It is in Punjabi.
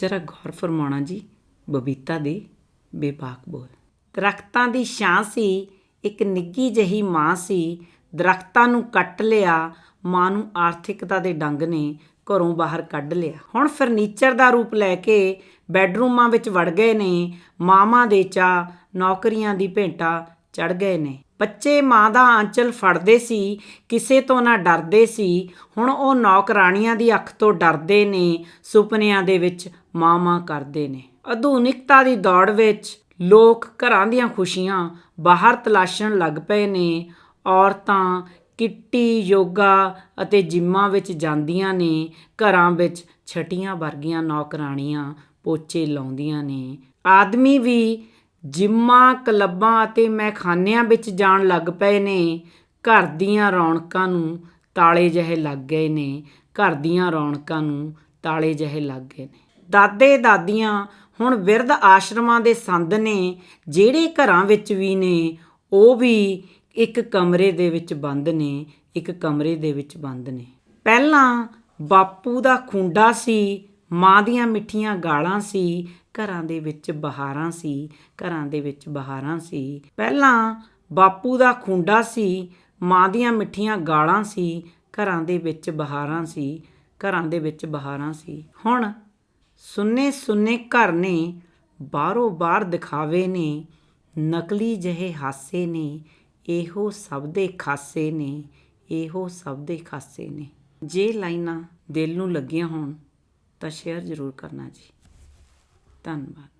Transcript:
ਜਰਾ ਗੌਰ ਫਰਮਾਉਣਾ ਜੀ, ਬਬੀਤਾ ਦੇ ਬੇਬਾਕ ਬੋਲ। ਦਰਖਤਾਂ ਦੀ ਛਾਂ ਸੀ, ਇੱਕ ਨਿੱਗੀ ਜਹੀ ਮਾਂ ਸੀ, ਦਰਖਤਾਂ ਨੂੰ ਕੱਟ ਲਿਆ, ਮਾਂ ਨੂੰ ਆਰਥਿਕਤਾ ਦੇ ਡੰਗ ਨੇ ਘਰੋਂ ਬਾਹਰ ਕੱਢ ਲਿਆ। ਹੁਣ ਫਰਨੀਚਰ ਦਾ ਰੂਪ ਲੈ ਕੇ ਬੈੱਡਰੂਮਾਂ ਵਿੱਚ ਵੜ ਗਏ ਨੇ, ਮਾਵਾਂ ਦੇ ਚਾ ਨੌਕਰੀਆਂ ਦੀ ਭੇਂਟਾ ਚੜ ਗਏ ਨੇ। ਬੱਚੇ ਮਾਂ ਦਾ ਆਂਚਲ ਫੜਦੇ ਸੀ, ਕਿਸੇ ਤੋਂ ਨਾ ਡਰਦੇ ਸੀ। ਹੁਣ ਉਹ ਨੌਕਰਾਣੀਆਂ ਦੀ ਅੱਖ ਤੋਂ ਡਰਦੇ ਨੇ, ਸੁਪਨਿਆਂ ਦੇ ਵਿੱਚ ਮਾਂ-ਮਾਂ ਕਰਦੇ ਨੇ। ਆਧੁਨਿਕਤਾ ਦੀ ਦੌੜ ਵਿੱਚ ਲੋਕ ਘਰਾਂ ਦੀਆਂ ਖੁਸ਼ੀਆਂ ਬਾਹਰ ਤਲਾਸ਼ਣ ਲੱਗ ਪਏ ਨੇ। ਔਰਤਾਂ ਕਿੱਟੀ, ਯੋਗਾ ਅਤੇ ਜਿੰਮਾਂ ਵਿੱਚ ਜਾਂਦੀਆਂ ਨੇ, ਘਰਾਂ ਵਿੱਚ ਛਟੀਆਂ ਵਰਗੀਆਂ ਨੌਕਰਾਣੀਆਂ ਪੋਚੇ ਲਾਉਂਦੀਆਂ ਨੇ। ਆਦਮੀ ਵੀ ਜਿੰਮਾਂ, ਕਲੱਬਾਂ ਅਤੇ ਮੈਖਾਨਿਆਂ ਵਿੱਚ ਜਾਣ ਲੱਗ ਪਏ ਨੇ। ਘਰ ਦੀਆਂ ਰੌਣਕਾਂ ਨੂੰ ਤਾਲੇ ਜਿਹੇ ਲੱਗ ਗਏ ਨੇ। ਘਰ ਦੀਆਂ ਰੌਣਕਾਂ ਨੂੰ ਤਾਲੇ ਜਿਹੇ ਲੱਗ ਗਏ ਨੇ। ਦਾਦੇ ਦਾਦੀਆਂ ਹੁਣ ਵਿਰਧ ਆਸ਼ਰਮਾਂ ਦੇ ਸੰਦ ਨੇ। ਜਿਹੜੇ ਘਰਾਂ ਵਿੱਚ ਵੀ ਨੇ, ਉਹ ਵੀ ਇੱਕ ਕਮਰੇ ਦੇ ਵਿੱਚ ਬੰਦ ਨੇ, ਇੱਕ ਕਮਰੇ ਦੇ ਵਿੱਚ ਬੰਦ ਨੇ। ਪਹਿਲਾਂ ਬਾਪੂ ਦਾ ਖੁੰਡਾ ਸੀ ਮਾਂ ਦੀਆਂ ਮਿੱਠੀਆਂ ਗਾਲਾਂ ਸੀ, ਘਰਾਂ ਦੇ ਵਿੱਚ ਬਹਾਰਾਂ ਸੀ, ਘਰਾਂ ਦੇ ਵਿੱਚ ਬਹਾਰਾਂ ਸੀ। ਪਹਿਲਾਂ ਬਾਪੂ ਦਾ ਖੁੰਡਾ ਸੀ, ਮਾਂ ਦੀਆਂ ਮਿੱਠੀਆਂ ਗਾਲਾਂ ਸੀ, ਘਰਾਂ ਦੇ ਵਿੱਚ ਬਹਾਰਾਂ ਸੀ, ਘਰਾਂ ਦੇ ਵਿੱਚ ਬਹਾਰਾਂ ਸੀ। ਹੁਣ ਸੁੰਨੇ ਸੁੰਨੇ ਘਰ ਨੇ, ਬਾਹਰੋਂ ਬਾਹਰ ਦਿਖਾਵੇ ਨੇ, ਨਕਲੀ ਜਿਹੇ ਹਾਸੇ ਨੇ, ਇਹੋ ਸਭ ਦੇ ਖਾਸੇ ਨੇ, ਇਹੋ ਸਭ ਦੇ ਖਾਸੇ ਨੇ। ਜੇ ਲਾਈਨਾਂ ਦਿਲ ਨੂੰ ਲੱਗੀਆਂ ਹੋਣ ਤਾਂ ਸ਼ੇਅਰ ਜ਼ਰੂਰ ਕਰਨਾ ਜੀ। ਧੰਨਵਾਦ।